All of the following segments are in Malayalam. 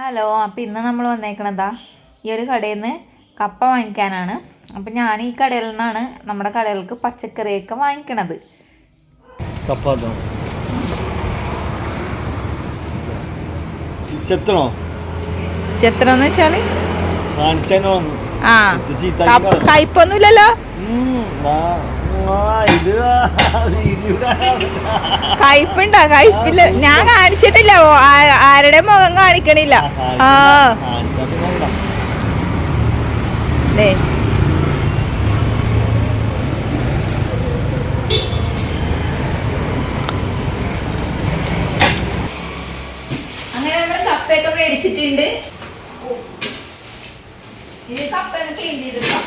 ഹലോ അപ്പോൾ ഇന്ന് നമ്മൾ വന്നേക്കണതാ ഈ ഒരു കടയിൽ നിന്ന് കപ്പ വാങ്ങിക്കാനാണ്. അപ്പോൾ ഞാൻ ഈ കടയിൽ നിന്നാണ് നമ്മുടെ കടകൾക്ക് പച്ചക്കറിയൊക്കെ വാങ്ങിക്കണത്. ചെത്തണോ? എന്ന് വെച്ചാൽ കാണിച്ചോ ആ കപ്പ- കയ്പൊന്നുമില്ലല്ലോ? കയ്പുണ്ടോ കയ്പില്ല ഞാൻ കാണിച്ചിട്ടില്ല. ആരുടെ മുഖം കാണിക്കണില്ല. ആ. അങ്ങനെ നമ്മൾ കപ്പയൊക്കെ മേടിച്ചിട്ടുണ്ട്. ഇനി കപ്പ ഒന്ന് ക്ലീൻ ചെയ്തെടുക്കാം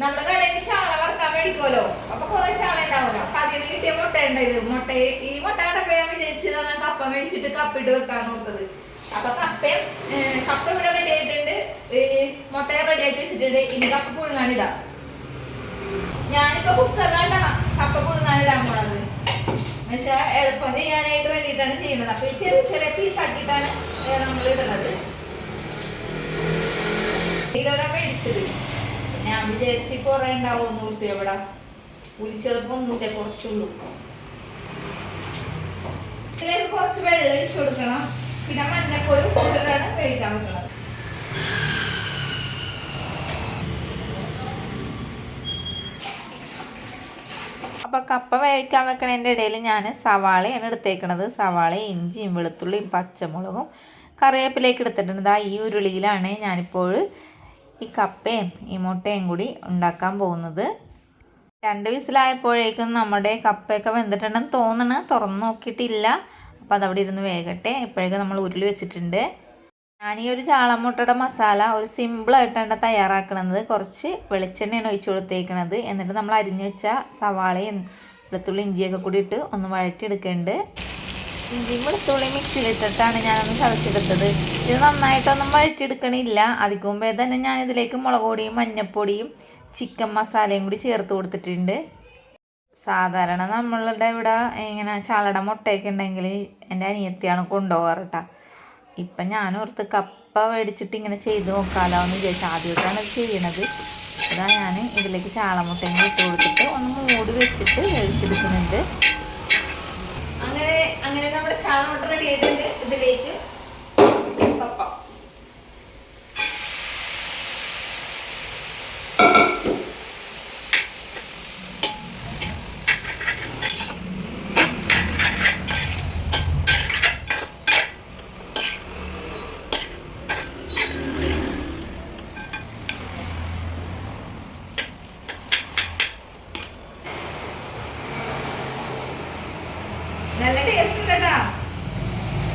നമ്മുടെ കടയിൽ ചാള വറുക്കാൻ മേടിക്കുമല്ലോ അപ്പൊ കുറെ ചാള ഉണ്ടാവുമല്ലോ അപ്പൊ അതിൽ നിന്ന് കിട്ടിയ മുട്ട ഉണ്ടായത് മുട്ട. ഈ മുട്ട കണ്ടപ്പോ ഞാൻ വിചാരിച്ചതാണ് കപ്പ മേടിച്ചിട്ട് കപ്പിട്ട് വെക്കാൻ നോക്കുന്നത് അപ്പൊ കപ്പയും കപ്പ ഇവിടെ റെഡി ആയിട്ടുണ്ട്. മുട്ട റെഡി ആക്കി വെച്ചിട്ടുണ്ട്. ഇനി കപ്പ പുഴുങ്ങാനിടാം ഞാനിപ്പോ കുക്കറിലാണ്ട കപ്പ പുഴുങ്ങാനിടാൻ പോണത്. പക്ഷെ എളുപ്പം ചെയ്യാനായിട്ട് വേണ്ടിയിട്ടാണ് ചെയ്യുന്നത്. അപ്പൊ ചെറിയ ചെറിയ പീസ് ആക്കിയിട്ടാണ് നമ്മൾ ഇടുന്നത്. മേടിച്ചത്. ഞാൻ വിചാരിച്ച് കുറെ ഉണ്ടാവും നൂറ്റി എവിടെ? ഉലിച്ചെളുപ്പം ഒന്നുമില്ല കുറച്ചുള്ളൂ. ഇതിലേക്ക് കുറച്ച് വെള്ളം ഒഴിച്ചു കൊടുക്കണം. പിന്നെ മഞ്ഞപ്പൊടി കൂടുതലാണ് വേവിക്കാൻ വെക്കണം അപ്പോൾ കപ്പ വേവിക്കാൻ വെക്കണതിന്റെ ഇടയിൽ ഞാൻ സവാളയാണ് എടുത്തേക്കണത്. സവാള ഇഞ്ചിയും വെളുത്തുള്ളിയും പച്ചമുളകും കറിവേപ്പിലേക്ക് എടുത്തിട്ടുണ്ട്. ദാ ഈ ഉരുളിയിലാണ് ഞാനിപ്പോൾ ഈ കപ്പയും ഈ മുട്ടയും കൂടി ഉണ്ടാക്കാൻ പോകുന്നത്. രണ്ട് വിസിലായപ്പോഴേക്കും നമ്മുടെ കപ്പയൊക്കെ വെന്തിട്ടുണ്ടെന്ന് തോന്നണ്. തുറന്ന് നോക്കിയിട്ടില്ല. അപ്പോൾ അതവിടെ ഇരുന്ന് വേകട്ടെ. ഇപ്പോഴേക്കും നമ്മൾ ഉരുളി വെച്ചിട്ടുണ്ട്. ഞാൻ ഈ ഒരു ചാളമുട്ടയുടെ മസാല ഒരു സിമ്പിളായിട്ടാണ് തയ്യാറാക്കണത്. കുറച്ച് വെളിച്ചെണ്ണയാണ് ഒഴിച്ചു കൊടുത്തേക്കണത്. എന്നിട്ട് നമ്മൾ അരിഞ്ഞു വെച്ച സവാളയും വെളുത്തുള്ളി ഇഞ്ചിയൊക്കെ കൂടി ഇട്ട് ഒന്ന് വഴറ്റിയെടുക്കുന്നുണ്ട് ഇഞ്ചിയും വെളുത്തുള്ളി മിക്സിയിലിട്ടിട്ടാണ് ഞാനൊന്ന് ചതച്ചെടുത്തത്. ഇത് നന്നായിട്ടൊന്നും വഴറ്റിയെടുക്കണില്ല. അതിക്ക് മുമ്പേ തന്നെ ഞാൻ ഇതിലേക്ക് മുളക് പൊടിയും മഞ്ഞൾപ്പൊടിയും ചിക്കൻ മസാലയും കൂടി ചേർത്ത് കൊടുത്തിട്ടുണ്ട്. സാധാരണ നമ്മളുടെ ഇവിടെ ഇങ്ങനെ ചാളട മുട്ടയൊക്കെ ഉണ്ടെങ്കിൽ എന്റെ അനിയത്തിയാണ് കൊണ്ടുപോകാറ് കേട്ടോ ഇപ്പം ഞാൻ ഓർത്ത് കപ്പ മേടിച്ചിട്ട് ഇങ്ങനെ ചെയ്ത് നോക്കാമല്ലോ എന്ന് വിചാരിച്ചു ആദ്യമായിട്ടാണ് ഇത് ചെയ്യണത്. അതാ ഞാൻ ഇതിലേക്ക് ചാളമുട്ടയും ഇട്ട് കൊടുത്തിട്ട് ഒന്ന് മൂടി വെച്ചിട്ട് വേവിച്ചെടുക്കുന്നുണ്ട്. അങ്ങനെ അങ്ങനെ നമ്മുടെ ചാണകം റെഡി ആയിട്ടുണ്ട്. ഇതിലേക്ക് കപ്പ നല്ല ടേസ്റ്റ് ഉണ്ട് കേട്ടാ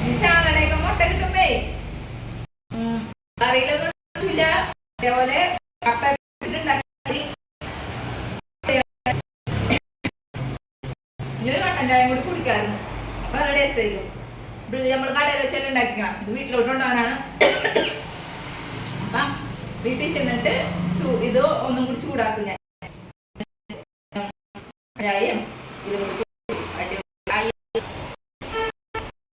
ഈ ചാളടയൊക്കെ മുട്ട കിട്ടുമ്പേ ഉം. കറിയിലൊന്നും ഇല്ല. അതേപോലെ കപ്പ ഇട്ടിട്ടുണ്ടാക്കി ഇനി ഒരു കട്ടൻ ചായ കൂടി കുടിക്കാറുണ്ട് അപ്പൊ അത് ടേസ്റ്റ് ചെയ്യും നമ്മൾ കടയിൽ വെച്ചാൽ ഉണ്ടാക്കിക്കണം. ഇത് വീട്ടിലോട്ട് കൊണ്ടുപോകാനാണ്. അപ്പം വീട്ടിൽ ചെന്നിട്ട് ഇത് ഒന്നും കൂടി ചൂടാക്കും ഞാൻ.